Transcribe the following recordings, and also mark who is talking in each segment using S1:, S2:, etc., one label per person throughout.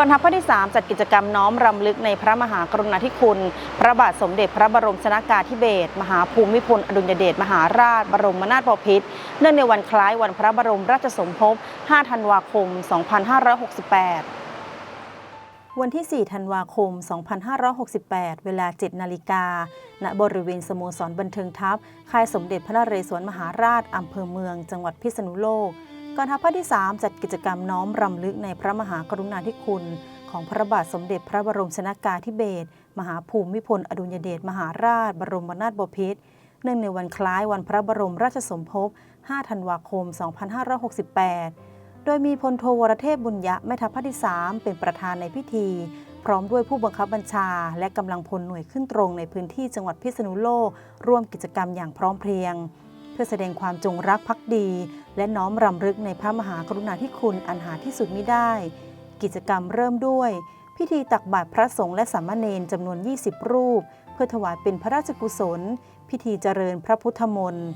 S1: กองทัพภาคที่ 3 จัดกิจกรรมน้อมรำลึกในพระมหากรุณาธิคุณ พระบาทสมเด็จพระบรมชนากาธิเบศรมหาภูมิพลอดุลยเดชมหาราช บรมนาถบพิตรเนื่องในวันคล้ายวันพระบรมราชสมภพ 5 ธันวาคม 2568วันที่ 4 ธันวาคม 2568 เวลา 7 นาฬิกา ณ บริเวณสโมสรบันเทิงทัพ ค่ายสมเด็จพระนเรศวรมหาราช อำเภอเมือง จังหวัดพิษณุโลก กองทัพภาคที่ 3 จัดกิจกรรมน้อมรำลึกในพระมหากรุณาธิคุณ ของพระบาทสมเด็จพระบรมชนากาธิเบศรมหาภูมิพลอดุลยเดชมหาราช บรมนาถบพิตรเนื่องในวันคล้ายวันพระบรมราชสมภพ 5 ธันวาคม 2568 โดยมีพลโทวรเทพบุญยะแม่ทัพภาคที่ 3 เป็นประธานในพิธี พร้อมด้วยผู้บังคับบัญชา และกำลังพลหน่วยขึ้นตรงในพื้นที่จังหวัดพิษณุโลกร่วมกิจกรรมอย่างพร้อมเพรียง เพื่อแสดงความจงรักภักดี และน้อมรำลึกในพระมหากรุณาธิคุณอันหาที่สุดมิได้ กิจกรรมเริ่มด้วย พิธีตักบาตรพระสงฆ์และสามเณรจำนวน 20 รูป เพื่อถวายเป็นพระราชกุศล พิธีเจริญพระพุทธมนต์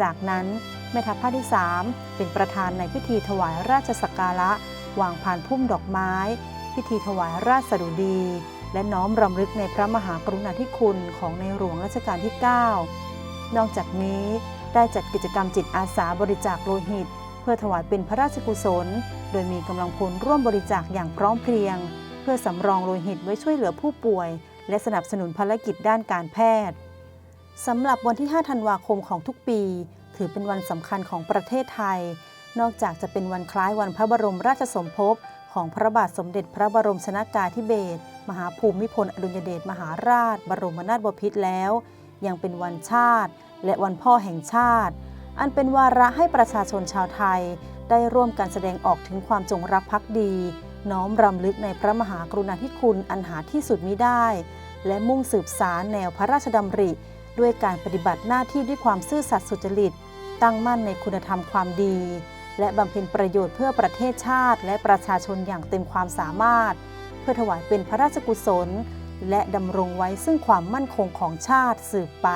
S1: จากนั้นแม่ทัพภาคที่ 3 เป็นประธานในพิธีถวายราชสักการะ วางพานพุ่มดอกไม้ พิธีถวายราชสดุดี และน้อมรำลึกในพระมหากรุณาธิคุณของในหลวงรัชกาลที่ 9 นอกจากนี้ได้จัดกิจกรรมจิตอาสาบริจาคโลหิต เพื่อถวายเป็นพระราชกุศล โดยมีกำลังพลร่วมบริจาคอย่างพร้อมเพรียง เพื่อสำรองโลหิตไว้ช่วยเหลือผู้ป่วย และสนับสนุนภารกิจด้านการแพทย์ สำหรับวันที่ 5 ธันวาคมของทุกปี ถือเป็นวันสำคัญของประเทศไทย นอกจากจะเป็นวันคล้ายวันพระบรมราชสมภพของพระบาทสมเด็จพระบรมชนากาธิเบศรมหาภูมิพลอดุลยเดชมหาราช บรมนาถบพิตรแล้ว ยังเป็นวันชาติ และวันพ่อแห่งชาติ อันเป็นวาระให้ประชาชนชาวไทย ได้ร่วมกันแสดงออกถึงความจงรักภักดี น้อมรำลึกในพระมหากรุณาธิคุณอันหาที่สุดมิได้ และมุ่งสืบสารแนวพระราชดำริ ด้วยการปฏิบัติหน้าที่ด้วยความซื่อสัตย์สุจริต ตั้งมั่นในคุณธรรมความดี และบำเพ็ญประโยชน์เพื่อประเทศชาติ และประชาชนอย่างเต็มความสามารถ เพื่อถวายเป็นพระราชกุศล และดำรงไว้ซึ่งความมั่นคงของชาติสืบไป